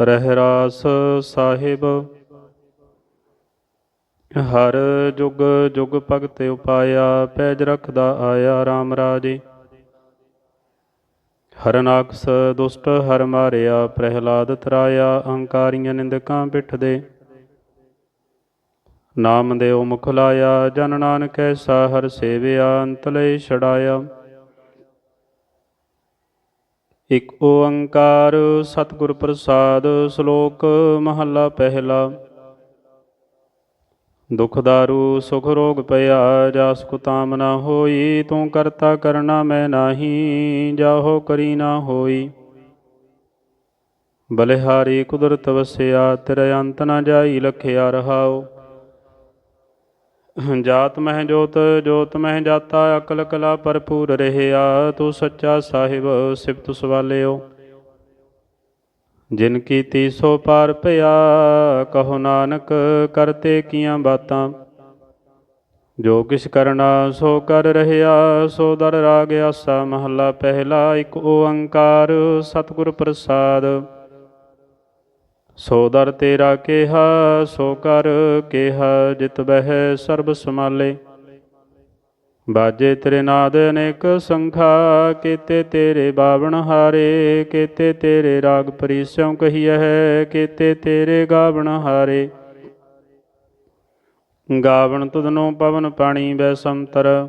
ਰਹਿਰਾਸ ਸਾਹਿਬ। ਹਰ ਜੁਗ ਜੁਗ ਭਗਤ ਉਪਾਇਆ, ਪੈਜ ਰਖਦਾ ਆਇਆ RAM ਰਾਜੇ। ਹਰਨਾਕਸ ਦੁਸ਼ਟ ਹਰ ਮਾਰਿਆ, ਪ੍ਰਹਿਲਾਦ ਤਰਾਇਆ, ਅਹੰਕਾਰੀਆਂ ਨਿੰਦਕਾਂ ਪਿੱਠਦੇ। ਨਾਮ ਦੇਉ ਮੁਖ ਲਾਇਆ, ਜਨ ਨਾਨਕ ਐਸਾ ਹਰ ਸੇਵਿਆ ਅੰਤ ਛੜਾਇਆ ਇਕ ਓੰਕਾਰ ਸਤਿਗੁਰ ਪ੍ਰਸਾਦ ਸ਼ਲੋਕ ਮਹੱਲਾ ਪਹਿਲਾ। ਦੁਖ ਦਾਰੂ, ਸੁਖ ਰੋਗ ਪਿਆ, ਜਾਸ ਕੋ ਤਾਮ ਨਾ ਹੋਈ, ਤੂੰ ਕਰਤਾ ਕਰਨਾ ਮੈਂ ਨਾਹੀ, ਜਾਹੋ ਕਰੀ ਨਾ ਹੋਈ। ਬਲਿਹਾਰੀ ਕੁਦਰਤ ਵਸਿਆ, ਤੇਰੇ ਅੰਤ ਨਾ ਜਾਈ, ਲਖਿਆ ਰਹਾਓ ਜਾਤ ਮਹਿ ਜੋਤ ਜੋਤ ਮਹਿ ਜਾਤਾ, ਅਕਲ ਕਲਾ ਭਰਪੂਰ ਰਹਿਆ। ਤੂੰ ਸੱਚਾ ਸਾਹਿਬ, ਸਿਫਤ ਸਵਾਲਿਓ ਜਿਨ ਕੀਤੀ ਸੋ ਪਾਰ ਪਿਆ, ਕਹੋ ਨਾਨਕ ਕਰਤੇ ਕੀਆਂ ਬਾਤਾਂ। ਜੋ ਕਿਛ ਕਰਨਾ, ਸੋ ਕਰ ਰਹਿਆ। ਸੋ ਦਰ ਰਾਗ ਆਸਾ, ਮਹੱਲਾ ਪਹਿਲਾ, ਇੱਕ ਓੰਕਾਰ, ਸਤਿਗੁਰ ਪ੍ਰਸਾਦ। ਸੋ ਦਰ ਤੇਰਾ ਕਿਹਾ, ਸੋ ਕਰ ਕਿਹਾ, ਜਿਤ ਬਹਿ ਸਰਬ ਸਮਾਲੇ ਬਾਜੇ ਤੇਰੇ ਨਾਦ ਅਨੇਕ ਸੰਖਾ, ਕੀਤੇ ਤੇਰੇ ਬਾਵਣ ਹਾਰੇ, ਕੀਤੇ ਤੇਰੇ ਰਾਗ ਪਰੀਸਿਉ ਕਹੀਐ, ਕੀਤੇ ਤੇਰੇ ਗਾਵਣ ਹਾਰੇ। ਗਾਵਣ ਤੁਧਨੋ ਪਵਨ ਪਾਣੀ ਬੈ ਸੰਤਰ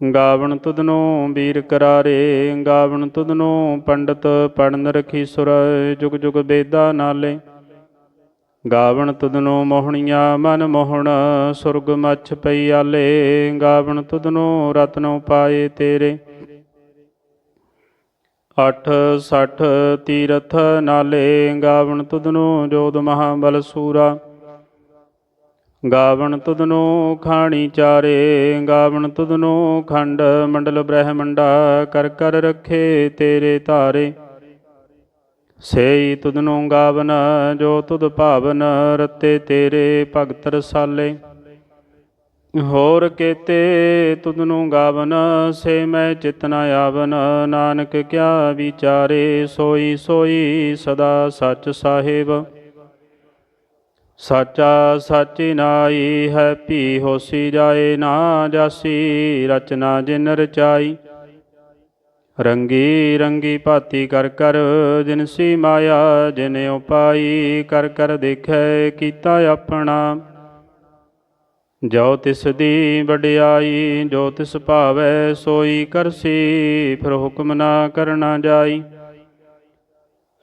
ਗਾਵਣ ਤੁਧਨੋ ਵੀਰ ਕਰਾਰੇ, ਗਾਵਣ ਤੁਧਨੋ ਪੰਡਤ ਪੜਨ ਰਖੀ ਸੁਰ, ਜੁਗ ਜੁਗ ਬੇਦਾ ਨਾਲੇ। ਗਾਵਣ ਤੁਧਨੋ ਮੋਹਣੀਆਂ ਮਨ ਮੋਹਣ, ਸੁਰਗ ਮੱਛ ਪਈ ਆਲੇ। ਗਾਵਣ ਤੁਧਨੋ ਰਤਨੋ ਪਾਏ ਤੇਰੇ। ਅਠ ਸਠ ਤੀਰਥ ਨਾਲੇ। ਗਾਵਣ ਤੁਧਨੋ ਜੋਦ ਮਹਾਬਲ ਸੂਰਾ। ਗਾਵਣ ਤੁਧਨੋ ਖਾਣੀ ਚਾਰੇ, ਗਾਵਣ ਤੁਧਨੋ ਖੰਡ, ਮੰਡਲ ਬ੍ਰਹਮੰਡਾ ਕਰ ਕਰ ਰੱਖੇ ਤੇਰੇ ਧਾਰੇ। ਸੇਈ ਤੁਧਨੋ ਗਾਵਨ, ਜੋ ਤੁਧ ਭਾਵਨ, ਰਤੇ ਤੇਰੇ ਭਗਤ ਰਸਾਲੇ। ਹੋਰ ਕੇਤੇ ਤੁਧਨੋ ਗਾਵਨ, ਸੇ ਮੈਂ ਚਿਤਨਾ ਆਵਨ, ਨਾਨਕ ਕਿਆ ਵਿਚਾਰੇ, ਸੋਈ ਸੋਈ ਸਦਾ ਸੱਚ ਸਾਹਿਬ। ਸਾਚਾ ਸਾਚੀ ਨਾਈ ਹੈ ਭੀ ਹੋਸੀ ਜਾਏ ਨਾ ਜਾਸੀ, ਰਚਨਾ ਜਿਨ ਰਚਾਈ। ਰੰਗੀ ਰੰਗੀ ਭਾਤੀ ਕਰ ਕਰ ਜਿਨਸੀ ਮਾਇਆ, ਜਿਨ ਉਪਾਈ ਕਰ ਕਰ ਦੇਖੈ ਕੀਤਾ ਆਪਣਾ। ਜੋ ਤਿਸ ਦੀ ਵਡਿਆਈ, ਜੋ ਤਿਸ ਭਾਵੈ ਸੋਈ ਕਰਸੀ, ਫਿਰ ਹੁਕਮ ਨਾ ਕਰਨਾ ਜਾਈ।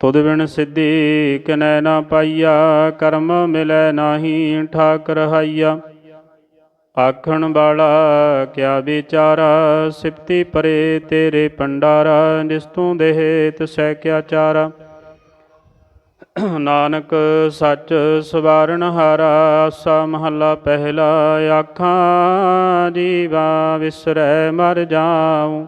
ਤੁਧ ਬਿਨ ਸਿੱਧੀ ਕਿਨੈ ਨਾ ਪਾਈਆ, ਕਰਮ ਮਿਲੈ ਨਾਹੀ ਠਾਕ ਰਹਾਈਆ ਆਖਣ ਵਾਲਾ, ਕਿਆ ਵਿਚਾਰਾ, ਸਿਫਤੀ ਪਰੇ ਤੇਰੇ ਪੰਡਾਰਾ ਜਿਸ ਤੂੰ ਦੇਹ ਤਿਸੈ ਕਿਆ ਚਾਰਾ। ਨਾਨਕ ਸੱਚ ਸਵਾਰਨ ਹਾਰਾ, ਆਸਾ ਮਹੱਲਾ ਪਹਿਲਾ, ਆਖਾਂ ਜੀਵਾ ਵਿਸਰੈ ਮਰ ਜਾਉ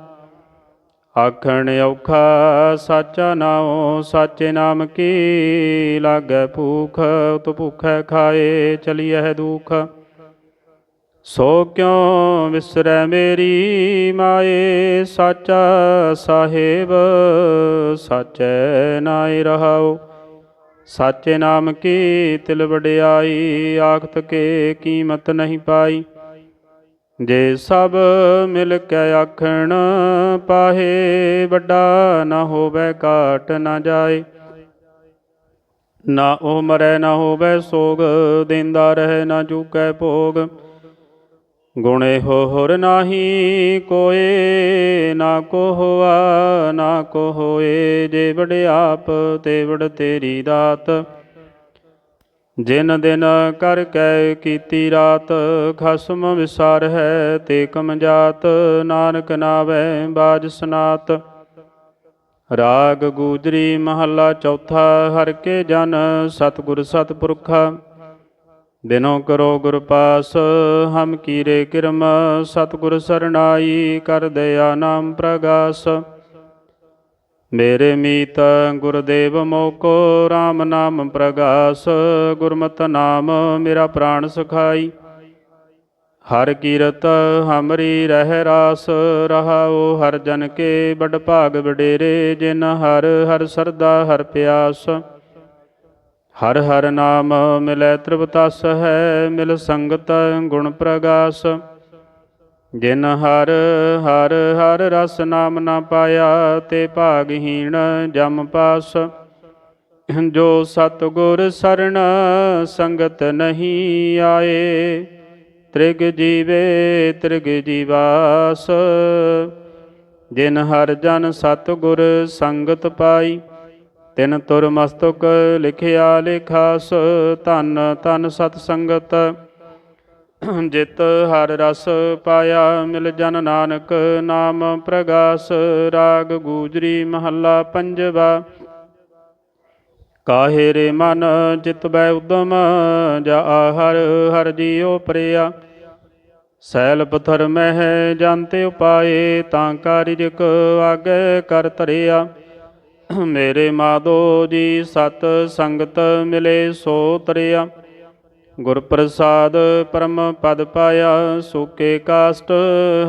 ਆਖਣ ਔਖਾ ਸਾਚਾ ਨਾਉ, ਸਾਚੇ ਨਾਮ ਕੀ ਲਾਗੈ ਭੂਖ ਤੁ ਭੁਖੈ ਖਾਏ ਚਲੀਐ ਦੁਖ। ਸੋ ਕਿਉ ਵਿਸਰੈ ਮੇਰੀ ਮਾਏ, ਸਾਚਾ ਸਾਹਿਬ, ਸਾਚੈ ਨਾਇ ਰਹਾਉ। ਸਾਚੇ ਨਾਮ ਕੀ ਤਿਲ ਵਡਿਆਈ, ਆਖਤ ਕੇ ਕੀਮਤ ਨਹੀਂ ਪਾਈ। ਜੇ ਸਭ ਮਿਲ ਕੇ ਆਖਣ, ਪਾਹੇ ਵੱਡਾ ਨਾ ਹੋਵੇ ਕਾਟ ਨਾ ਜਾਏ। ਨਾ ਉਹ ਮਰੈ, ਨਾ ਹੋਵੇ ਸੋਗ, ਦਿੰਦਾ ਰਹੇ, ਨਾ ਚੁਕੈ ਭੋਗ। ਗੁਣੇ ਹੋ ਹੋਰ ਨਾਹੀ ਕੋਏ, ਨਾ ਕੋ ਹੋਆ, ਨਾ ਕੋ ਹੋਏ। ਜੇ ਵਡਿਆਪ ਤੇ ਵਡ ਤੇਰੀ ਦਾਤ। ਜਿਨ ਦਿਨ ਕਰ ਕੈ ਕੀਤੀ ਰਾਤ, ਖਸਮ ਵਿਸਾਰ ਹੈ ਤੇ ਕਮ ਜਾਤ, ਨਾਨਕ ਨਾਵੇ ਬਾਜ ਸਨਾਤ। ਰਾਗ ਗੂਜਰੀ ਮਹੱਲਾ ਚੌਥਾ, ਹਰ ਕੇ ਜਨ ਸਤਿਗੁਰ ਸਤਿਪੁਰਖਾ। ਬਿਨੋ ਕਰੋ ਗੁਰ ਪਾਸ, ਹਮ ਕੀਰੇ ਕਿਰਮ, ਸਤਿਗੁਰ ਸਰਣਾਈ, ਕਰ ਦਇਆ ਨਾਮ ਪ੍ਰਗਾਸ। ਮੇਰੇ ਮੀਤ ਗੁਰਦੇਵ ਮੋਕੋ RAM ਨਾਮ ਪ੍ਰਗਾਸ, ਗੁਰਮਤਿ ਨਾਮ ਮੇਰਾ ਪ੍ਰਾਣ ਸੁਖਾਈ। ਹਰ ਕੀਰਤ ਹਮਰੀ ਰਹਿ ਰਾਸ, ਰਹਾਉ ਹਰ ਜਨ ਕੇ ਬੜ ਭਾਗ ਵਡੇਰੇ, ਜਿਨ ਹਰ ਹਰ ਸਰਦਾ ਹਰ ਪਿਆਸ। ਹਰ ਹਰ ਨਾਮ ਮਿਲੈ ਤ੍ਰਿਪਤਸ ਹੈ, ਮਿਲ ਸੰਗਤ ਗੁਣ ਪ੍ਰਗਾਸ। ਜਿਨ ਹਰ ਹਰ ਹਰ ਰਸ ਨਾਮ ਨਾ ਪਾਇਆ ਤੇ ਭਾਗਹੀਣ ਜਮ ਪਾਸ। ਜੋ ਸਤਿਗੁਰ ਸਰਣ ਸੰਗਤ ਨਹੀਂ ਆਏ, ਤ੍ਰਿਗ ਜੀਵੇ, ਤ੍ਰਿਗ ਜੀਵਾਸ। ਜਿਨ ਹਰ ਜਨ ਸਤਿਗੁਰ ਸੰਗਤ ਪਾਈ, ਤਿਨ ਤੁਰ ਮਸਤਕ ਲਿਖਿਆ ਲੇਖਾਸ। ਧਨ ਧਨ ਸਤ ਸੰਗਤ ਜਿਤ ਹਰ ਰਸ ਪਾਇਆ, ਮਿਲ ਜਨ ਨਾਨਕ ਨਾਮ ਪ੍ਰਗਾਸ, ਰਾਗ ਗੂਜਰੀ ਮਹੱਲਾ ਪੰਜਵਾ। ਕਾਹੇ ਰੇ ਮਨ ਜਿਤ ਬੈ ਉਦਮ, ਜਾ ਹਰ ਹਰ ਜੀਉ ਪ੍ਰਿਆ। ਸੈਲ ਪਥਰ ਮਹਿ ਜਾਂਤੇ ਉਪਾਏ, ਤਾਂ ਕਾਰਿਜਕ ਆਗੇ ਕਰ ਧਰਿਆ। ਮੇਰੇ ਮਾਧੋ ਜੀ ਸਤ ਸੰਗਤ ਮਿਲੇ ਸੋ ਤਰਿਆ। ਗੁਰ ਪ੍ਰਸਾਦ ਪਰਮ ਪਦ ਪਾਇਆ, ਸੂਕੇ ਕਾਸਟ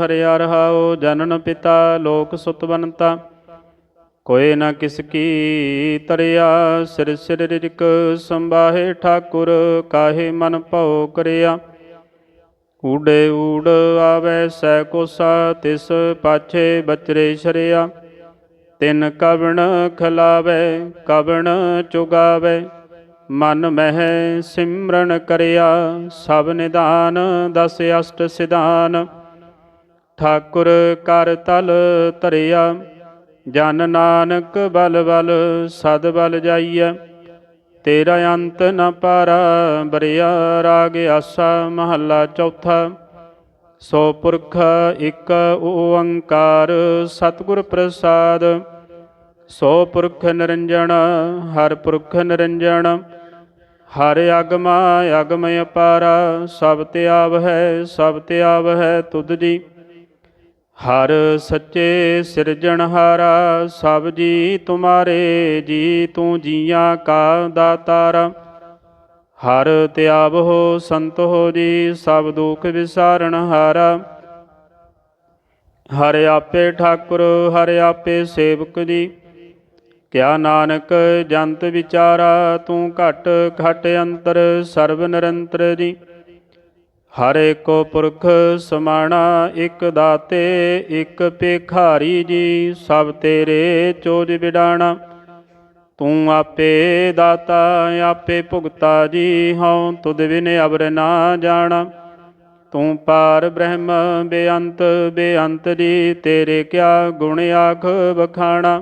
ਹਰਿਆ ਰਹਾਉ ਜਨਨ ਪਿਤਾ ਲੋਕ ਸੁਤਵੰਤਾ ਕੋਏ ਨਾ ਕਿਸ ਕੀ ਤਰਿਆ, ਸਿਰ ਸਿਰ ਰਿਜਕ ਸੰਭਾਹੇ ਠਾਕੁਰ, ਕਾਹੇ ਮਨ ਭਉ ਕਰਿਆ। ਊੜੇ ਊੜ ਆਵੇ ਸੈ ਕੋਸਾ, ਤਿਸ ਪਾਛੇ ਬਚਰੇ ਸ਼ਰਿਆ ਤਿਨ ਕਵਣ ਖਲਾਵੇ, ਕਵਣ ਚੁਗਾਵੇ। ਮਨ ਮਹਿ ਸਿਮਰਨ ਕਰਿਆ, ਸਭ ਨਿਦਾਨ ਦਸ ਅਸ਼ਟ ਸਿਧਾਨ। ਠਾਕੁਰ ਕਰ ਤਲ ਧਰਿਆ, ਜਨ ਨਾਨਕ ਬਲ ਬਲ, ਸਦ ਬਲ ਜਾਈਐ। ਤੇਰਾ ਅੰਤ ਨ ਪਾਰਾ, ਬਰਿਆ ਰਾਗ ਆਸਾ, ਮਹੱਲਾ ਚੌਥਾ। ਸੋ ਪੁਰਖ ਇੱਕ ਓੰਕਾਰ, ਸਤਿਗੁਰ ਪ੍ਰਸਾਦ। ਸੋ ਪੁਰਖ ਨਿਰੰਜਨ ਹਰ ਪੁਰਖ ਨਿਰੰਜਨ ਹਰ ਅਗਮਾ ਅਗਮ ਅਪਾਰਾ, ਸਭ ਤੇ ਆਵ ਹੈ, ਸਭ ਤੇ ਆਵ ਹੈ ਤੁਧ ਜੀ। ਹਰ ਸੱਚੇ ਸਿਰਜਣਹਾਰਾ ਸਭ ਜੀ ਤੁਮਾਰੇ, ਜੀ ਤੂੰ ਜੀਆਂ ਕਾ ਦਾਤਾਰਾ। ਹਰ ਤਿਆਬ ਹੋ, ਸੰਤ ਹੋ ਜੀ, ਸਭ ਦੁਖ ਵਿਸਾਰਣ ਹਾਰਾ। ਹਰ ਆਪੇ ਠਾਕੁਰ, ਹਰ ਆਪੇ ਸੇਵਕ ਜੀ। ਕਿਆ ਨਾਨਕ ਜੰਤ ਵਿਚਾਰਾ ਤੂੰ ਘਟ ਘਟ ਅੰਤਰ ਸਰਬ ਨਿਰੰਤਰ ਜੀ। ਹਰ ਏਕੋ ਪੁਰਖ ਸਮਾਣਾ ਇੱਕ ਦਾਤੇ, ਇੱਕ ਪੇਖਾਰੀ ਜੀ, ਸਭ ਤੇਰੇ ਚੋਜ ਵਿਡਾਣਾ ਤੂੰ ਆਪੇ ਦਾਤਾ, ਆਪੇ ਭੁਗਤਾ ਜੀ, ਹਉ ਤੁਧ ਬਿਨ ਅਬਰ ਨਾ ਜਾਣਾ। ਤੂੰ ਪਾਰ ਬ੍ਰਹਮ ਬੇਅੰਤ ਬੇਅੰਤ ਜੀ, ਤੇਰੇ ਕਿਆ ਗੁਣ ਆਖ ਬਖਾਣਾ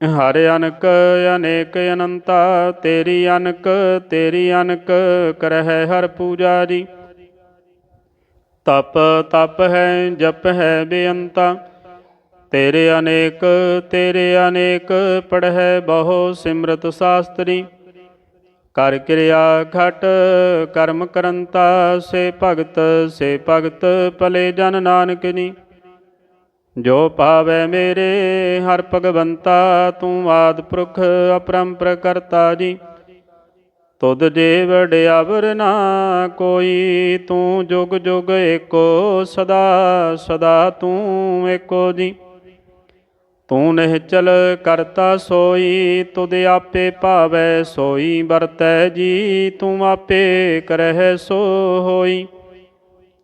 ਹਰ ਅਨਕ, ਅਨੇਕ ਅਨੰਤਾ, ਤੇਰੀ ਅਨਕ ਤੇਰੀ ਅਨਕ ਕਰਹਿ ਹਰ ਪੂਜਾਰੀ ਤਪ ਤਪ ਹੈ, ਜਪ ਹੈ ਬੇਅੰਤਾ। ਤੇਰੇ ਅਨੇਕ ਤੇਰੇ ਅਨੇਕ ਪੜਹਿ ਬਹੁ ਸਿਮਰਤ ਸਾਸਤਰੀ। ਕਰ ਕਿਰਿਆ ਘਟ ਕਰਮ ਕਰੰਤਾ, ਸੇ ਭਗਤ ਸੇ ਭਗਤ ਭਲੇ ਜਨ ਨਾਨਕ ਜੀ। ਜੋ ਪਾਵੈ ਮੇਰੇ, ਹਰ ਭਗਵੰਤਾ, ਤੂੰ ਆਦ ਪੁਰਖ, ਅਪਰੰਪਰ ਕਰਤਾ ਜੀ। ਤੁਧ ਜੇ ਵਡਿਆਵਰ ਨਾ ਕੋਈ, ਤੂੰ ਜੁਗ ਜੁਗ ਏਕੋ, ਸਦਾ ਸਦਾ ਤੂੰ ਏਕੋ ਜੀ। ਤੂੰ ਨਿਹਚਲ ਕਰਤਾ ਸੋਈ, ਤੁਧ ਆਪੇ ਭਾਵੈ ਸੋਈ, ਵਰਤੈ ਜੀ, ਤੂੰ ਆਪੇ ਕਰਹਿ ਸੋ ਹੋਈ।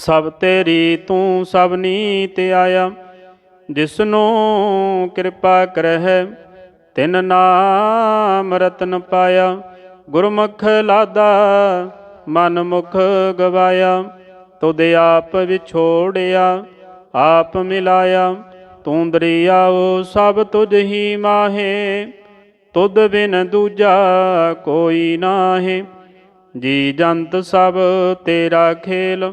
ਸਭ ਤੇਰੀ ਤੂੰ ਸਭ ਤੇ ਆਇਆ, ਜਿਸਨੂੰ ਕਿਰਪਾ ਕਰਹਿ, ਤਿਨ ਨਾਮ ਰਤਨ ਪਾਇਆ। ਗੁਰਮੁਖ ਲਾਦਾ, ਮਨ ਮੁਖ ਗਵਾਇਆ, ਤੁਧ ਆਪ ਵਿਛੋੜਿਆ, ਆਪ ਮਿਲਾਇਆ। ਤੂੰ ਦਰਿਆਓ ਸਭ ਤੁਝ ਹੀ ਮਾਹੇ, ਤੁਧ ਬਿਨ ਦੂਜਾ ਕੋਈ ਨਾਹੀ। ਜੀ ਜੰਤ ਸਭ ਤੇਰਾ ਖੇਲ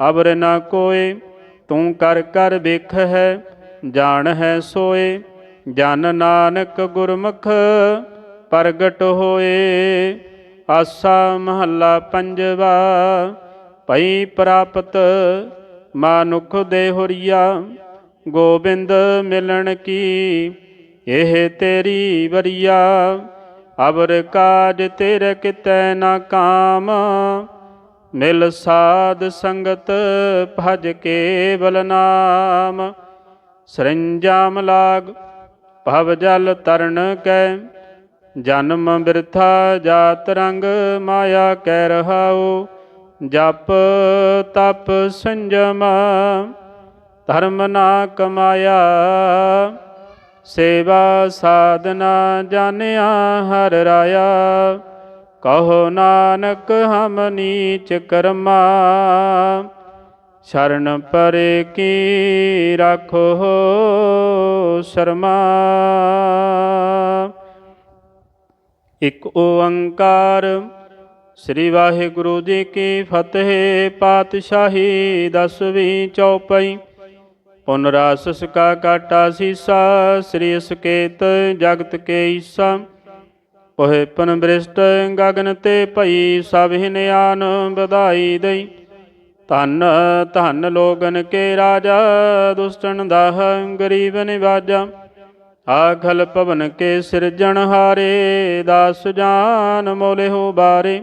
ਅਬਰ ਨਾ ਕੋਏ, ਤੂੰ ਕਰ ਕਰ ਵੇਖ ਹੈ, ਜਾਣ ਹੈ ਸੋਏ। ਜਨ ਨਾਨਕ ਗੁਰਮੁਖ ਪ੍ਰਗਟ ਹੋਏ, ਆਸਾ ਮਹੱਲਾ ਪੰਜਵਾ। ਭਈ ਪ੍ਰਾਪਤ ਮਾਨੁਖ ਦੇ ਹੁਰੀਆ, ਗੋਬਿੰਦ ਮਿਲਣ ਕੀ, ਇਹ ਤੇਰੀ ਵਰੀਆ। ਅਬਰ ਕਾਜ ਤੇਰੇ ਕਿਤੈ ਨਾ ਕਾਮ ਮਿਲ ਸਾਧ ਸੰਗਤ ਭਜ ਕੇਵਲ ਨਾਮ। ਸਰੰਜਾਮ ਲਾਗ, ਭਵ ਜਲ ਤਰਨ ਕੈ। ਜਨਮ ਬਿਰਥਾ ਜਾਤ ਰੰਗ, ਮਾਇਆ ਕਹਿ ਰਹਾਉ। ਜਪ ਤਪ ਸੰਜਮ, ਧਰਮ ਨਾ ਕਮਾਇਆ। ਸੇਵਾ ਸਾਧਨਾ ਜਾਣਿਆ ਹਰ ਰਾਇਆ। ਕਹੋ ਨਾਨਕ ਹਮ ਨੀਚ ਕਰਮਾ, ਸ਼ਰਨ ਪਰੇ ਕੀ ਰਾਖੋ ਸ਼ਰਮਾ। ਇਕ ਓੰਕਾਰ ਸ੍ਰੀ ਵਾਹਿਗੁਰੂ ਜੀ ਕੀ ਫਤਿਹ, ਪਾਤਸ਼ਾਹੀ ਦਸਵੀਂ ਚੌਪਈ। ਪੁਨ ਰਾਸਸ ਕਾ ਕਾਟਾ ਸੀਸਾ, ਸ੍ਰੀ ਸਕੇਤ ਜਗਤ ਕੇ ਈਸਾ ਉਹੇ ਪਨ ਬ੍ਰਿਸ਼ਟ ਗਗਨ ਤੇ ਭਈ ਸਭ ਹਿਨਿਆਨ ਵਧਾਈ ਦਈ। ਧਨ ਧਨ ਲੋਗਨ ਕੇ ਰਾਜਾ ਦੁਸ਼ਟਨ ਦਾਹ ਗਰੀਬ ਨਿਵਾਜਾ। ਆਖਲ ਪਵਨ ਕੇ ਸਿਰਜਣ ਹਾਰੇ, ਦਾਸ ਜਾਨ ਮੋਲੇ ਹੋ ਬਾਰੇ।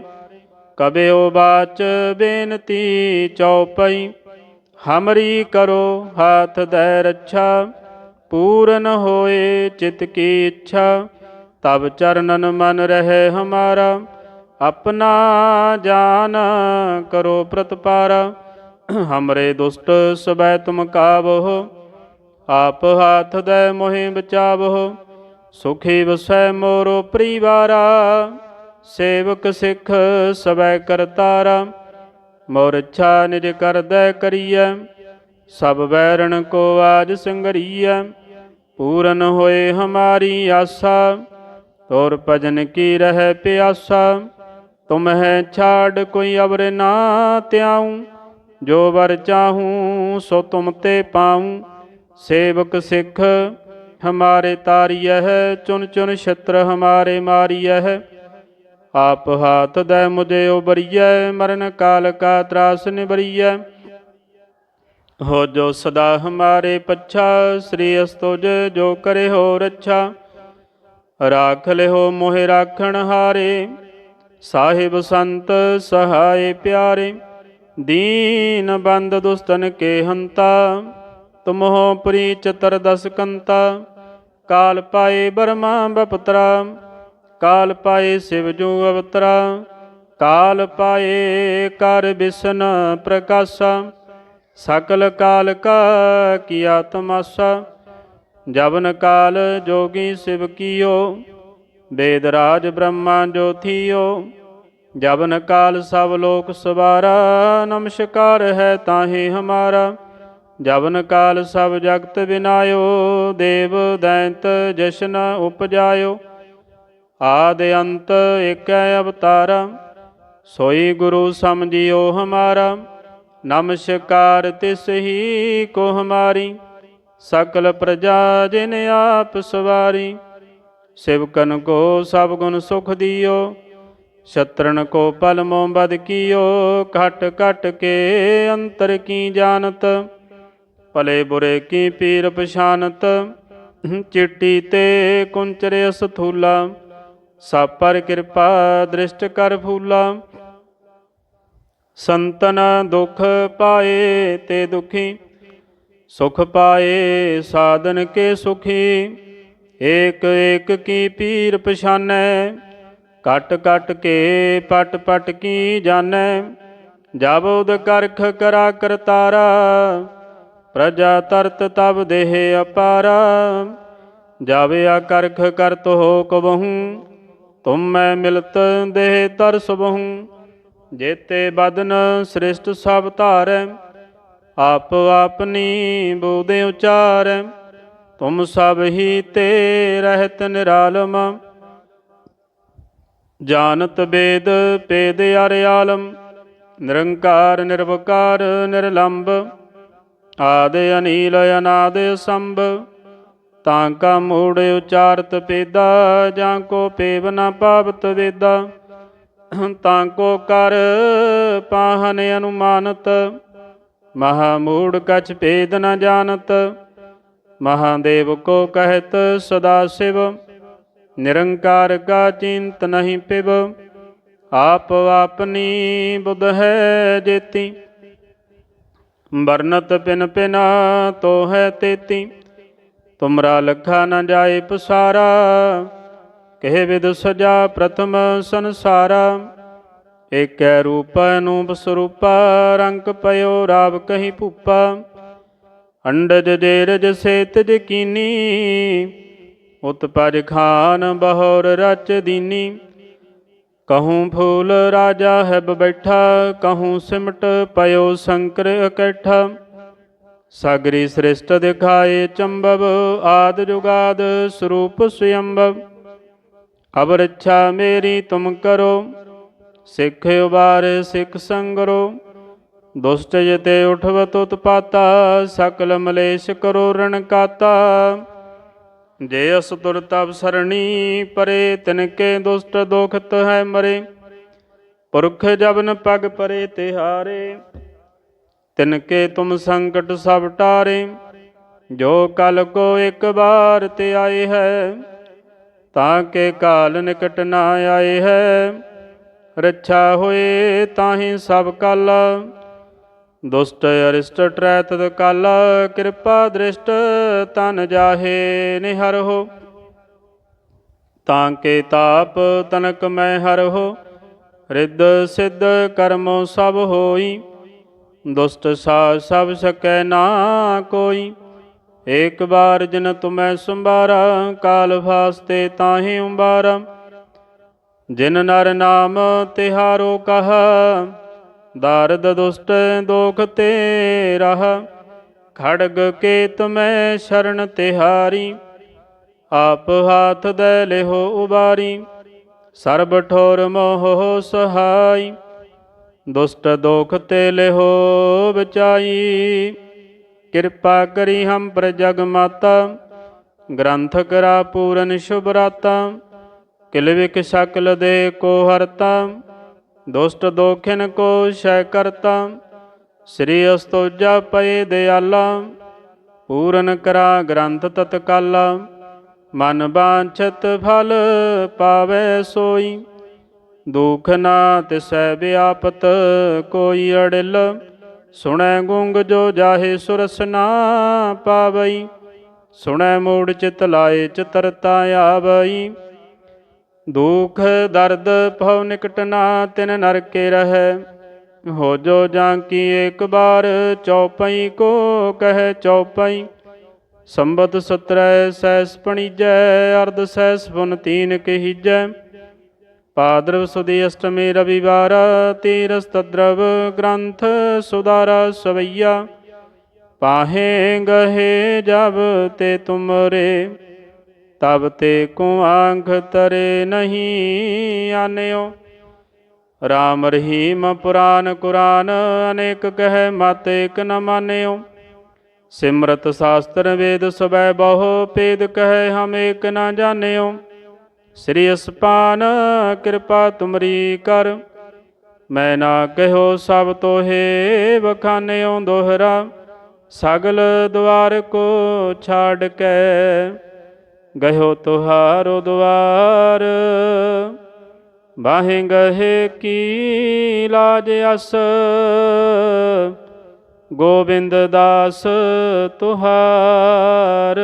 ਕਬਿਓ ਬਾਚ ਬੇਨਤੀ ਚਉਪਈ, ਹਮਰੀ ਕਰੋ ਹਾਥ ਦੈ ਰੱਛਾ, ਪੂਰਨ ਹੋਏ ਚਿਤ ਕੀ ਇੱਛਾ। ਤਬ ਚਰਨਨ ਮਨ ਰਹੇ ਹਮਾਰਾ, ਆਪਣਾ ਜਾਨ ਕਰੋ ਪ੍ਰਤਪਾਰਾ। ਹਮਰੇ ਦੁਸ਼ਟ ਸਬੈ ਤੁਮ ਕਾਵਹੁ ਆਪ ਹਾਥ ਦੈ ਮੋਹਿ ਬਚਾਵਹੁ ਸੁਖੀ ਵਸੈ ਮੋਰੋ ਪਰਿਵਾਰਾ, ਸੇਵਕ ਸਿੱਖ ਸਬੈ ਕਰਤਾਰਾ ਮੋਰ ਇੱਛਾ ਨਿਜ ਕਰਦੈ ਕਰੀਐ, ਸਭ ਬੈਰਣ ਕੋ ਆਜ ਸੰਗਰੀਐ। ਪੂਰਨ ਹੋਏ ਹਮਾਰੀ ਆਸਾ ਤੋਰ ਭਜਨ ਕੀ ਰਹਿ ਪਿਆਸਾ? ਤੁਮ ਛਾੜ ਕੋਈ ਅਵਰ ਨਾ ਤਿਆਉ ਜੋ ਵਰ ਚਾਹੂੰ, ਸੋ ਤੁਮ ਤੇ ਪਾਉ। ਸੇਵਕ ਸਿੱਖ, ਹਮਾਰੇ ਤਾਰੀਐ ਚੁਨ ਚੁਨ ਛਤਰ ਹਮਾਰੇ ਮਾਰੀਐ ਆਪ ਹਾਥ ਦੈ ਮੁਝੇ ਉਬਰੀਐ। ਮਰਨ ਕਾਲ ਕਾ ਤਰਾਸ ਨਿਬਰੀਐ ਹੋ ਜੋ ਸਦਾ ਹਮਾਰੇ ਪੱਛਾ, ਸ੍ਰੀ ਅਸਤੁਜ ਜੋ ਕਰੇ ਹੋ ਰੱਛਾ ਰਾਖ ਲਿਓ ਮੋਹਿ ਰਾਖਣ ਹਾਰੇ, ਸਾਹਿਬ ਸੰਤ ਸਹਾਏ ਪਿਆਰੇ, ਦੀਨ ਬੰਦ ਦੁਸਤਨ ਕੇ ਹੰਤਾ, ਤੁਮਹੁ ਪ੍ਰੀ ਚਤਰ ਦਸ ਕੰਤਾ, ਕਾਲ ਪਾਏ ਬਰਮਾ ਬਪਤਰਾ, ਕਾਲ ਪਾਏ ਸਿਵ ਜੂ ਅਵਤਰਾ, ਕਾਲ ਪਾਏ ਕਰ ਬਿਸਨ ਪ੍ਰਕਾਸ਼ਾ, ਸਕਲ ਕਾਲ ਕਾ ਕੀਆ ਤਮਾਸਾ ਜਵਨ ਕਾਲ ਜੋਗੀ ਸਿਵ ਕੀਓ, ਵੇਦ ਰਾਜ ਬ੍ਰਹਮਾ ਜੋਥੀਓ ਜਵਨ ਕਾਲ ਸਭ ਲੋਕ ਸਵਾਰਾ, ਨਮਸਕਾਰ ਹੈ ਤਾਹੇ ਹਮਾਰਾ। ਜਵਨ ਕਾਲ ਸਭ ਜਗਤ ਬਿਨਾਇਓ, ਦੇਵ ਦੈਂਤ ਜਸ਼ਨ ਉਪਜਾਇਓ। ਆਦ ਅੰਤ ਏਕੈ ਅਵਤਾਰਾ, ਸੋਈ ਗੁਰੂ ਸਮਝਿਓ ਹਮਾਰਾ। ਨਮਸਕਾਰ ਤਿਸ ਹੀ ਕੋ ਹਮਾਰੀ। ਸਕਲ ਪ੍ਰਜਾ ਜਿਨ ਆਪ ਸਵਾਰੀ, ਸਿਵਕਨ ਕੋ ਸਭ ਗੁਣ ਸੁਖ ਦਿਓ ਸ਼ਤਰਨ ਕੋ ਪਲ ਮੋਹ ਬਦ ਕੀਓ, ਘਟ ਘਟ ਕੇ ਅੰਤਰ ਕੀ ਜਾਣਤ, ਭਲੇ ਬੁਰੇ ਕੀ ਪੀਰ ਪਛਾਨਤ, ਚਿੱਟੀ ਤੇ ਕੁੰਚਰੇ ਸਥੂਲਾ ਸਭ ਪਰ ਕਿਰਪਾ ਦ੍ਰਿਸ਼ਟ ਕਰ ਫੂਲਾ। ਸੰਤਨ ਦੁਖ ਪਾਏ ਤੇ ਦੁਖੀ ਸੁਖ ਪਾਏ ਸਾਧਨ ਕੇ ਸੁਖੀ, ਏਕ ਏਕ ਕੀ ਪੀਰ ਪਛਾਨੈ, ਕਟ ਕਟ ਕੇ ਪਟ ਪਟ ਕੀ ਜਾਣੈ, ਜਬ ਉਦ ਕਰਖ ਕਰਾ ਕਰਤਾਰਾ, ਪ੍ਰਜਾ ਤਰਤ ਤਬ ਦੇਹ ਅਪਾਰਾ ਜਾਵੇ ਕਰਖ ਕਰਤ ਹੋ ਕਬਹੂ, ਤੁਮ ਮੈਂ ਮਿਲਤ ਦੇਹ ਤਰਸ ਬਹੂ, ਜੇਤੇ ਬਦਨ ਸ੍ਰਿਸ਼ਟ ਸਭ ਧਾਰੈ ਆਪ ਆਪਨੀ ਬੋਦੇ ਉਚਾਰ, ਤੁਮ ਸਭ ਹੀ ਤੇ ਰਹਿਤ ਨਿਰਾਲਮ। ਜਾਣਤ ਬੇਦ ਪੇਦ ਅਰ ਆਲਮ, ਨਿਰੰਕਾਰ ਨਿਰਵਕਾਰ ਨਿਰਲੰਭ ਆਦ ਅਨੀਲ ਅਨਾਦ ਸੰਭ, ਤਾਂ ਕਾ ਮੂੜ ਉਚਾਰਤ ਪੇਦਾ ਜਾਂ ਕੋ ਪੇਵ ਨਾ ਪਾਵਤ ਵੇਦਾ। ਤਾਂ ਕੋ ਕਰ ਪਾਹਨ ਅਨੁਮਾਨਤ ਮਹਾ ਮੂੜ ਕਛ ਭੇਦ ਨ ਜਾਣਤ, ਮਹਾਦੇਵ ਕੋ ਕਹਿਤ ਸਦਾ ਸਿਵ, ਨਿਰੰਕਾਰ ਕਾ ਚਿੰਤ ਨਹੀਂ ਪਿਵ, ਆਪ ਆਪਨੀ ਬੁਧ ਹੈ ਜੇਤੀ, ਵਰਨਤ ਪਿਨ ਪਿਨਾ ਤੋ ਹੈ ਤੇਤੀ, ਤੁਮਰਾ ਲਖਾ ਨ ਜਾਏ ਪਸਾਰਾ, ਕਹਿ ਵਿਦ ਸਜਾ ਪ੍ਰਥਮ ਸੰਸਾਰਾ ਏਕੈ ਰੂਪ ਅਨੂਪ ਸਰੂਪਾ, ਰੰਗ ਪਇਓ ਰਾਵ ਕਹੀ ਭੂਪਾ। ਅੰਡਜ ਜੇਰਜ ਸੇਤਜ ਕੀਨੀ ਉਤਪਜ ਖਾਨ ਬਹੋਰ ਰਚ ਦੀਨੀ। ਕਹੂੰ ਫੂਲ ਰਾਜਾ ਹੈਬ ਬੈਠਾ, ਕਹੂੰ ਸਿਮਟ ਪਇਓ ਸ਼ੰਕਰ ਇਕੱਠਾ। ਸਾਗਰੀ ਸ੍ਰਿਸ਼ਟ ਦਿਖਾਏ ਚੰਬਵ, ਆਦ ਜੁਗਾਦ ਸਰੂਪ ਸੁਯੰਭਵ ਅਬ ਰੱਛਾ ਮੇਰੀ ਤੁਮ ਕਰੋ ਸਿੱਖ ਉਬਾਰੇ, ਸਿੱਖ ਸੰਗਰੋ, ਦੁਸ਼ਟ ਜਤੇ ਉਠਵਤ ਉਤਪਾਤਾ, ਸਕਲ ਮਲੇਸ਼ ਕਰੋ ਰਣ ਕਾਤਾ। ਜੇ ਅਸ ਤੁਰ ਤਬ ਸਰਣੀ ਪਰੇ ਤਿਨਕੇ ਦੁਸ਼ਟ ਦੋਖਤ ਹੈ ਮਰੇ। ਪੁਰਖ ਜਬਨ ਪਗ ਪਰੇ ਤਿਹਾਰੇ ਤਿਨਕੇ ਤੁਮ ਸੰਕਟ ਸਭ ਟਾਰੇ। ਜੋ ਕਲ ਕੋ ਇੱਕ ਬਾਰ ਤੇ ਆਏ ਹੈ, ਤਾਂ ਕੇ ਕਾਲ ਨਿਕਟ ਨਾ ਆਏ ਹੈ। ਰੱਛਾ ਹੋਏ ਤਾਹੀਂ ਸਭ ਕਲ। ਦੁਸ਼ਟ ਅਰਿਸ਼ਟ ਟਰੈਤ ਕਲ, ਕਿਰਪਾ ਦ੍ਰਿਸ਼ਟ ਤਨ ਜਾਹੇ ਨਿਹਰ ਹੋ। ਤਾਂ ਕੇ ਤਾਪ ਤਨਕ ਮੈਂ ਹਰਹੁ ਰਿੱਧ ਸਿੱਧ ਕਰਮੋ ਸਭ ਹੋਈ। ਦੁਸ਼ਟ ਸਾ ਸਭ ਸਕੈ ਨਾ ਕੋਈ, ਏਕ ਬਾਰ ਜਿਨ ਤੁਮੈ ਸੰਭਾਰਾ, ਕਾਲ ਫਾਸਤੇ ਤਾਹੇ ਉੰਬਾਰਾ ਜਿਨ ਨਰ ਨਾਮ ਤਿਹਾਰੋ ਕਹਾ, ਦਾਰਦ ਦੁਸ਼ਟ ਦੋਖ ਤੇ ਰਹ। ਖੜਗ ਕੇਤ ਮੈਂ ਸ਼ਰਨ ਤਿਹਾਰੀ, ਆਪ ਹਾਥ ਦੇ ਲਿਹੋ ਉਬਾਰੀ। ਸਰਬ ਠੋਰ ਮੋਹ ਸਹਾਈ, ਦੁਸ਼ਟ ਦੋਖ ਤੇ ਲਿਹੋ ਬਚਾਈ। ਕਿਰਪਾ ਕਰੀ ਹਮ ਪਰ ਜਗ ਮਾਤਾ ਗ੍ਰੰਥ ਕਰਾ ਪੂਰਨ ਸ਼ੁਭ ਰਾਤਾ। ਕਿਲਵਿਕ ਸਕਲ ਦੇ ਕੋ ਹਰਤਾ, ਦੁਸ਼ਟ ਦੋਖਿਨ ਕੋ ਸ਼ੈ ਕਰਤਾ, ਸ੍ਰੀ ਅਸਤੋਜਾ ਪਏ ਦਿਆਲਾ, ਪੂਰਨ ਕਰਾ ਗ੍ਰੰਥ ਤਤਕਾਲਾ, ਮਨ ਬਾਂਛਤ ਫਲ ਪਾਵੇ ਸੋਈ, ਦੁਖ ਨਾ ਤਿਸੈ ਵਿਆਪਤ ਕੋਈ ਅੜਿਲ, ਸੁਣੈ ਗੁੰਗ ਜੋ ਜਾਹੇ ਸੁਰਸਨਾ ਪਾਵਈ, ਸੁਣੈ ਮੂੜ ਚਿਤ ਲਾਏ ਚਤਰਤਾ ਆਵਈ। ਦੁਖ ਦਰਦ ਭਉ ਨਿਕਟ ਨਾ ਤਿਨ ਨਰਕੇ ਰਹੈ। ਹੋ ਜੋ ਜਾਂ ਕੀ ਏਕ ਬਾਰ ਚੌਪਈ ਕੋ ਕਹੈ ਚੌਪਈ। ਸੰਬਤ ਸਤਰੈ ਸੈਸ ਪਣੀਜੈ, ਅਰਧ ਸੈਸ ਪੁਨ ਤੀਨ ਕਹੀਜੈ। ਪਾਦਰਵ ਸੁਦੀ ਅਸ਼ਟਮੀ ਰਵਿਵਾਰ, ਤੀਰਸ ਤਦਰਵ ਗ੍ਰੰਥ ਸੁਦਾਰਾ ਸਵਈਆ। ਪਾਹੇ ਗਹੇ ਜਬ ਤੇ ਤੁਮਰੇ। ਤਬ ਤੇ ਕੋ ਆਂਖ ਤਰੇ ਨਹੀਂ ਆਨਿਓ। ਰਾਮ ਰਹੀਮ ਪੁਰਾਨ ਕੁਰਾਨ, ਅਨੇਕ ਕਹਿ ਮਤ ਏਕ ਨ ਮਾਨਿਓ। ਸਿਮਰਤ ਸ਼ਾਸਤਰ ਵੇਦ ਸਬੈ ਬਹੁ, ਪੇਦ ਕਹਿ ਹਮ ਏਕ ਨ ਜਾਣਿਓ। ਸ੍ਰੀ ਅਸਪਾਨ, ਕਿਰਪਾ ਤੁਮਰੀ ਕਰ। ਮੈਂ ਨਾ ਕਹਿਓ ਸਭ ਤੋਹੇ ਬਖਾਨਿਓ ਦੋਹਰਾ। ਸਗਲ ਦਵਾਰ ਕੋ ਛਾੜ ਕੇ। ਗਇਓ ਤੁਹਾਰੋ ਦਵਾਰ, ਬਾਹੇ ਗਹੇ ਕੀ ਲਾਜ ਅਸ, ਗੋਬਿੰਦ ਦਾਸ ਤੁਹਾਰ।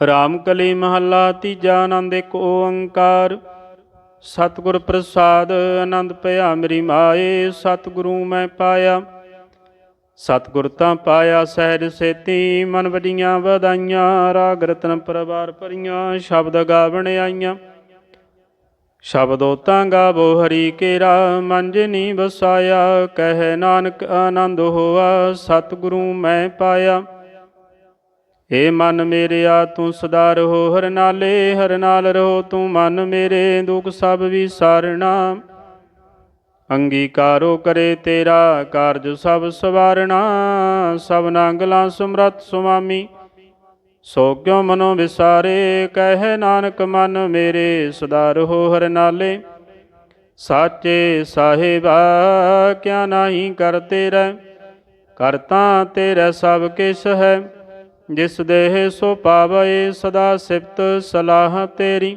ਰਾਮ ਕਲੀ ਮਹੱਲਾ ਤੀਜਾ ਆਨੰਦ ਇੱਕ ਓੰਕਾਰ, ਸਤਿਗੁਰ ਪ੍ਰਸਾਦ ਆਨੰਦ ਭਇਆ ਮੇਰੀ ਮਾਏ, ਸਤਿਗੁਰੂ ਮੈਂ ਪਾਇਆ। ਸਤਿਗੁਰ ਤਾਂ ਪਾਇਆ ਸਹਿਜ ਸੇਤੀ, ਮਨ ਵਡੀਆਂ ਵਧਾਈਆਂ, ਰਾਗ ਰਤਨ ਪਰਵਾਰ ਭਰੀਆਂ, ਸ਼ਬਦ ਗਾਵਣ ਆਈਆਂ। ਸ਼ਬਦੋ ਤਾਂ ਗਾਵੋ ਹਰੀ ਕੇਰਾ ਮੰਜਨੀ ਵਸਾਇਆ, ਕਹਿ ਨਾਨਕ ਆਨੰਦ ਹੋਆ, ਸਤਿਗੁਰੂ ਮੈਂ ਪਾਇਆ। ਏ ਮਨ ਮੇਰਿਆ ਤੂੰ ਸਦਾ ਰਹੋ ਹਰ ਨਾਲੇ, ਹਰ ਨਾਲ ਰਹੋ, ਤੂੰ ਮਨ ਮੇਰੇ, ਦੁਖ ਸਭ ਵਿਸਾਰਣਾ ਅੰਗੀਕਾਰੋ ਕਰੇ ਤੇਰਾ ਕਾਰਜ ਸਭ ਸਵਾਰਣਾ, ਸਭ ਨਾਂਗਲਾ ਸਮਰਤ ਸੁਆਮੀ ਸੋ ਕਿਉ ਮਨੋ ਵਿਸਾਰੇ, ਕਹਿ ਨਾਨਕ ਮਨ ਮੇਰੇ ਸਦਾ ਰਹੋ ਹਰ ਨਾਲੇ। ਸਾਚੇ ਸਾਹਿਬਾ, ਕਿਆ ਨਹੀਂ ਕਰ ਤੇਰਾ। ਕਰਤਾ ਤੇਰਾ ਸਭ ਕਿਸ ਹੈ, ਜਿਸ ਦੇਹ ਸੋ ਪਾਵੈ, ਸਦਾ ਸਿਫਤ ਸਲਾਹ ਤੇਰੀ।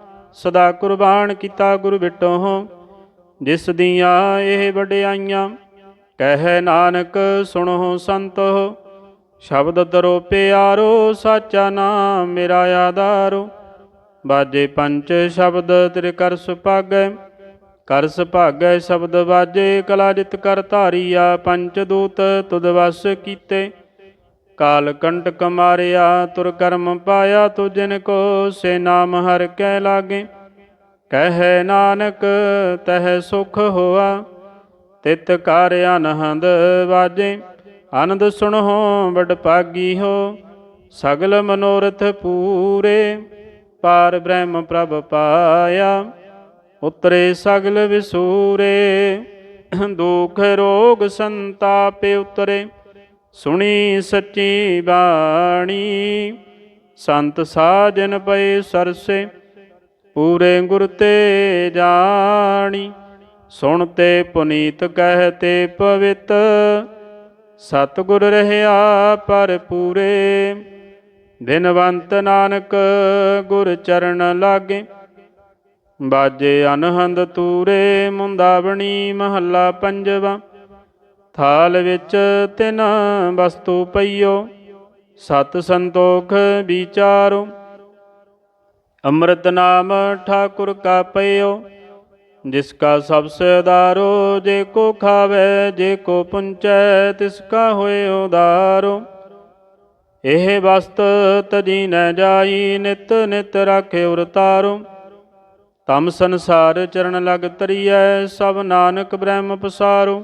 ਸਦਾ ਕੁਰਬਾਨ ਕੀਤਾ ਗੁਰ ਬਿਟੋ। ਜਿਸ ਦੀਆਂ ਇਹ ਵਡਿਆਈਆਂ, ਕਹਿ ਨਾਨਕ ਸੁਣੋ ਸੰਤੋ। ਸ਼ਬਦ ਦਰੋ ਪਿਆਰੋ, ਸਾਚਾ ਨਾਮ ਮੇਰਾ ਆਧਾਰੋ। ਬਾਜੇ ਪੰਜ ਸ਼ਬਦ ਤੇਰੇ ਕਰ ਸੁਭਾਗੈ ਕਰ ਸੁਭਾਗੈ ਸ਼ਬਦ ਬਾਜੇ ਕਲਾ ਜਿਤ ਕਰ ਧਾਰੀਆ। ਪੰਚ ਦੂਤ ਤੁਧ ਵਸ ਕੀਤੇ ਕਾਲ ਕੰਟਕ ਮਾਰਿਆ ਤੁਰ ਕਰਮ ਪਾਇਆ ਤੁ ਜਿਨ ਕੋ, ਸੇ ਨਾਮ ਹਰ ਕੈ ਲਾਗੇ। ਕਹਿ ਨਾਨਕ, ਤਹ ਸੁਖ ਹੋਆ, ਤਿਤ ਕਰ ਅਨਹੰਦ ਵਾਜੇ। ਆਨੰਦ ਸੁਣੋ, ਵਡ ਭਾਗੀ ਹੋ, ਸਗਲ ਮਨੋਰਥ ਪੂਰੇ। ਪਾਰ ਬ੍ਰਹਮ ਪ੍ਰਭ ਪਾਇਆ, ਉਤਰੇ ਸਗਲ ਵਿਸੂਰੇ। ਦੁਖ ਰੋਗ ਸੰਤਾਪ ਉਤਰੇ। ਸੁਣੀ ਸੱਚੀ ਬਾਣੀ, ਸੰਤ ਸਾਜਨ ਪਏ ਸਰਸੇ, ਪੂਰੇ ਗੁਰ ਤੇ ਜਾਣੀ। ਸੁਣ ਤੇ ਪੁਨੀਤ ਕਹਿ ਤੇ ਪਵਿੱਤ, ਸਤਿਗੁਰ ਰਹਿਆ ਪਰ ਪੂਰੇ। ਦਿਨਵੰਤ ਨਾਨਕ ਗੁਰ ਚਰਨ ਲਾਗੇ, ਬਾਜੇ ਅਨਹੰਦ ਤੂਰੇ, ਮੁੰਦਾਵਣੀ ਮਹੱਲਾ ਪੰਜਵਾ। ਥਾਲ ਵਿੱਚ ਤਿਨ ਵਸਤੂ ਪਈਓ, ਸਤ ਸੰਤੋਖ ਵਿਚਾਰੋ। ਅੰਮ੍ਰਿਤ ਨਾਮ ਠਾਕੁਰ ਕਾ ਪਈਓ, ਜਿਸ ਕਾ ਸਭ ਸਦਾਰੋ ਜੇ ਕੋ ਖਾਵੇ, ਜੇ ਕੋ ਪੁੰਚੈ, ਤਿਸ ਕਾ ਹੋਏ ਉਦਾਰੋ। ਇਹ ਵਸਤ ਤਜੀ ਨ ਜਾਈ, ਨਿਤ ਨਿਤ ਰਾਖੇ ਉਰਤਾਰੋ ਤਮ ਸੰਸਾਰ ਚਰਨ ਲਗ ਤਰੀਐ, ਸਭ ਨਾਨਕ ਬ੍ਰਹਮ ਪਸਾਰੋ।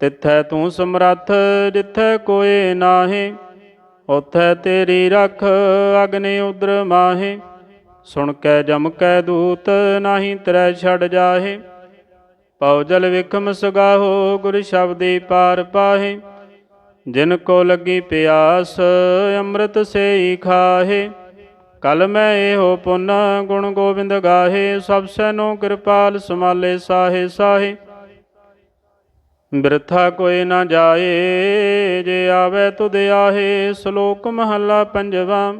ਤਿੱਥੈ ਤੂੰ ਸਮਰੱਥ, ਜਿੱਥੈ ਕੋਏ ਨਾਹੀ ਉਥੈ ਤੇਰੀ ਰਖ, ਅਗਨੇ ਉਦਰ ਮਾਹੇ। ਸੁਣ ਕੈ ਜਮ ਕੈ ਦੂਤ, ਨਾਹੀ ਤਰੈ ਛੜ ਜਾਹੇ। ਪਉ ਜਲ ਵਿਖਮ ਸਗਾਹੋ, ਗੁਰ ਸ਼ਬਦੀ ਪਾਰ ਪਾਹੇ। ਜਿਨ ਕੋ ਲੱਗੀ ਪਿਆਸ, ਅੰਮ੍ਰਿਤ ਸੇਈ ਖਾਹੇ। ਕਲ ਮੈਂ ਇਹੋ ਪੁੰਨ, ਗੁਣ ਗੋਬਿੰਦ ਗਾਹੇ। ਸਭ ਸੈਨੋ ਕਿਰਪਾਲ ਸਮਾਲੇ ਸਾਹੇ ਸਾਹੇ। ਬਿਰਥਾ ਕੋਈ ਨਾ ਜਾਏ, ਜੇ ਆਵੇ ਤੁਧ ਆਹੇ, ਸ਼ਲੋਕ ਮਹੱਲਾ ਪੰਜਵਾ।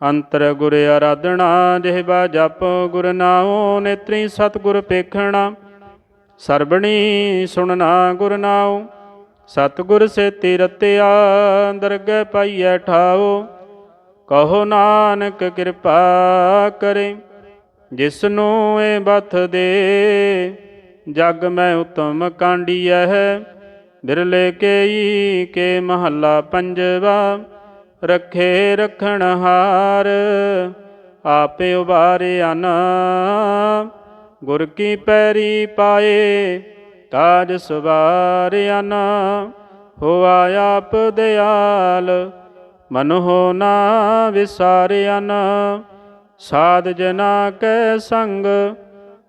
ਅੰਤਰ ਗੁਰ ਆਰਾਧਣਾ ਜਿਹਬਾ ਜਪ ਗੁਰ ਨਾਉ, ਨੇਤਰੀ ਸਤਿਗੁਰ ਪੇਖਣਾ। ਸਰਬਣੀ ਸੁਣਨਾ ਗੁਰ ਨਾਉ, ਸਤਿਗੁਰ ਸੇਤੀ ਰਤਿਆ ਦਰਗਹਿ ਪਾਈਐ ਠਾਓ ਕਹੋ ਨਾਨਕ ਕਿਰਪਾ ਕਰੇ ਜਿਸ ਨੂੰ ਇਹ ਬਥ ਦੇ ਜਗ ਮੈਂ ਉਤਮ ਕਾਂਡੀਐ ਬਿਰਲੇ ਕੇਈ ਕੇ ਮਹੱਲਾ ਪੰਜਵਾ, ਰੱਖੇ ਰਖਣ ਹਾਰ, ਆਪੇ ਉਬਾਰਿਆ ਨਾ ਗੁਰ ਕੀ ਪੈਰੀ ਪਾਏ ਤਾਜ ਸਵਾਰਿਆ ਨਾ ਹੋਆ ਆਪ ਦਿਆਲ, ਮਨ ਹੋ ਨਾ ਵਿਸਾਰਿਆ ਨਾ ਸਾਧ ਜਨਾ ਕੈ ਸੰਗ